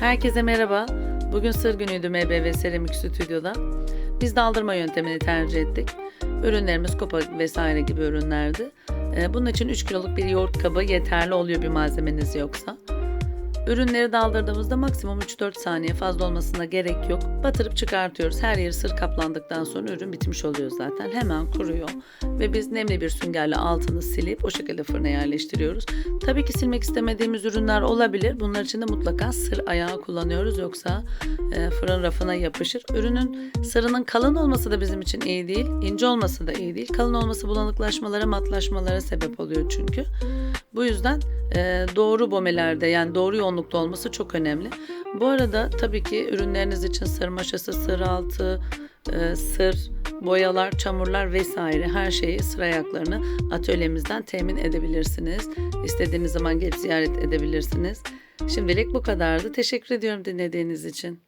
Herkese merhaba. Bugün sır günüydü MBV Seramik Stüdyo'da. Biz daldırma yöntemini tercih ettik. Ürünlerimiz kopa vesaire gibi ürünlerdi. Ee, Bunun için 3 kiloluk bir yoğurt kabı yeterli oluyor bir malzemeniz yoksa. Ürünleri daldırdığımızda maksimum 3-4 saniye fazla olmasına gerek yok. Batırıp çıkartıyoruz. Her yeri sır kaplandıktan sonra ürün bitmiş oluyor zaten. Hemen kuruyor. Ve biz nemli bir süngerle altını silip o şekilde fırına yerleştiriyoruz. Tabii ki silmek istemediğimiz ürünler olabilir. Bunlar için de mutlaka sır ayağı kullanıyoruz. Yoksa e, fırın rafına yapışır. Ürünün sırının kalın olması da bizim için iyi değil. ince olması da iyi değil. Kalın olması bulanıklaşmalara, matlaşmalara sebep oluyor çünkü. Bu yüzden e, doğru bomelerde yani doğru yoğunlukta olması çok önemli. Bu arada tabii ki ürünleriniz için sır maşası, sır altı, e, sır, boyalar, çamurlar vesaire her şeyi sır ayaklarını atölyemizden temin edebilirsiniz. İstediğiniz zaman gelip ziyaret edebilirsiniz. Şimdilik bu kadardı. Teşekkür ediyorum dinlediğiniz için.